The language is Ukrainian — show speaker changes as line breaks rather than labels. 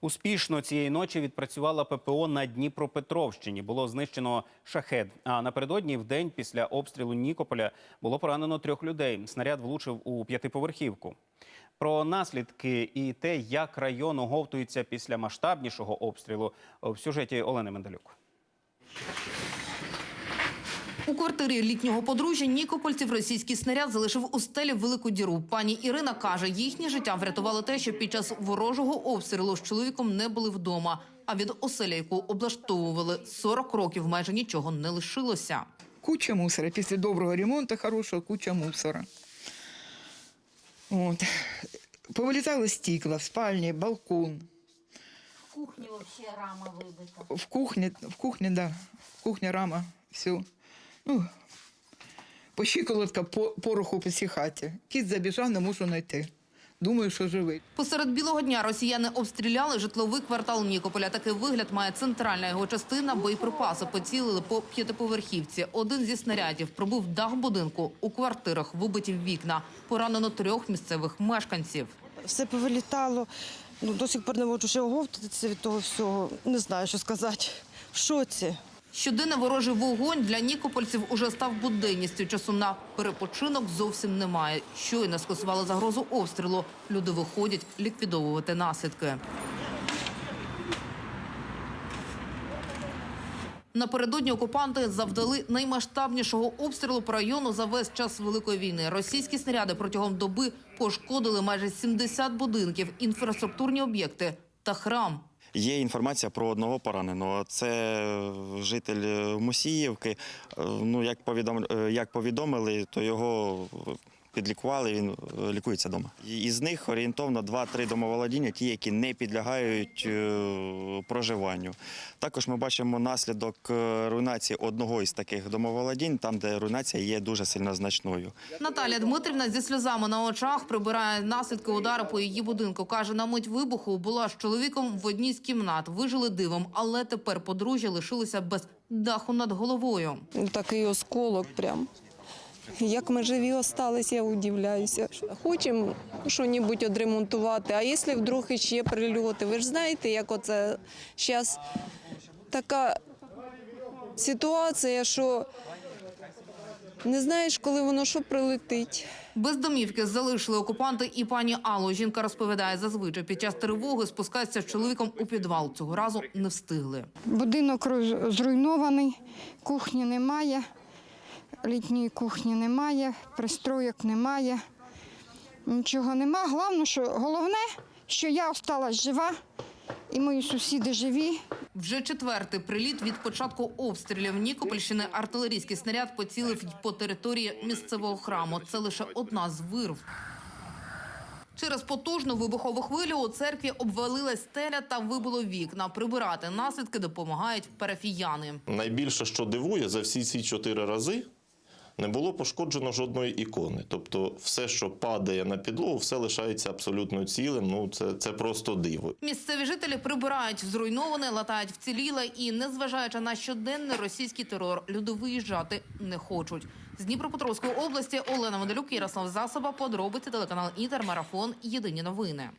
Успішно цієї ночі відпрацювала ППО на Дніпропетровщині. Було знищено шахет. А напередодні, в день після обстрілу Нікополя, було поранено трьох людей. Снаряд влучив у п'ятиповерхівку. Про наслідки і те, як район оговтується після масштабнішого обстрілу, в сюжеті Олени Менделюк.
У квартирі літнього подружжя Нікопольців російський снаряд залишив у стелі велику діру. Пані Ірина каже, їхнє життя врятувало те, що під час ворожого обстрілу з чоловіком не були вдома. А від оселя, яку облаштовували 40 років, майже нічого не лишилося.
Куча мусора. Після доброго ремонту хорошого куча мусора. От. Повилітали стекла в спальні, балкон.
В кухне вообще рама выбита.
В кухні, в кухні, да. В кухні рама, все. Ну, по щиколотка по, пороху по всій хаті. Кіт забіжав, не можу знайти. Думаю, що живий.
Посеред білого дня росіяни обстріляли житловий квартал Нікополя. Такий вигляд має центральна його частина. Боєприпаси поцілили по п'ятиповерхівці. Один зі снарядів пробив дах будинку. У квартирах вибиті вікна. Поранено трьох місцевих мешканців.
все повилітало. Ну, до сих пор не можу ще оговтатися від того всього. Не знаю, що сказати. В шоці.
Щоденний ворожий вогонь для нікопольців уже став буденністю. Часу на перепочинок зовсім немає. Щойно скасували загрозу обстрілу. Люди виходять ліквідовувати наслідки. Напередодні окупанти завдали наймасштабнішого обстрілу по району за весь час великої війни. Російські снаряди протягом доби пошкодили майже 70 будинків, інфраструктурні об'єкти та храм.
Є інформація про одного пораненого. Це житель Мусіївки. Е, Ну, як, повідом... е, як повідомили, то його підлікували, він е, лікується вдома. Із них орієнтовно 2-3 домоволодіння, ті, які не підлягають е, проживанню. Також ми бачимо наслідок е, руйнації одного із таких домоволодінь, там, де руйнація є дуже сильно значною.
Наталія Дмитрівна зі сльозами на очах прибирає наслідки удару по її будинку. Каже, на мить вибуху була з чоловіком в одній з кімнат. Вижили дивом, але тепер подружжя лишилися без даху над головою.
такий осколок прям. Як ми живі остались, я удивляюся. Хочемо щось відремонтувати, а якщо вдруг іще прильоти, ви ж знаєте, як оце зараз така ситуація, що не знаєш, коли воно що прилетить.
Без домівки залишили окупанти і пані Аллу. Жінка розповідає, зазвичай під час тривоги спускається з чоловіком у підвал. Цього разу не встигли.
Будинок роз- зруйнований, кухні немає, літньої кухні немає, пристроїк немає, нічого нема. Головне, що, головне, що я осталась жива і мої сусіди живі.
Вже четвертий приліт від початку обстрілів Нікопольщини артилерійський снаряд поцілив по території місцевого храму. Це лише одна з вирв. Через потужну вибухову хвилю у церкві обвалилась стеля та вибило вікна. Прибирати наслідки допомагають парафіяни.
Найбільше, що дивує, за всі ці чотири рази не було пошкоджено жодної ікони. Тобто, все, що падає на підлогу, все лишається абсолютно цілим. Ну це, це просто диво.
Місцеві жителі прибирають зруйноване, латають вціліле і, незважаючи на щоденний російський терор, люди виїжджати не хочуть. З Дніпропетровської області Олена Медалюк, Ярослав Засоба, подробиці телеканал Інтер, Марафон, Єдині новини.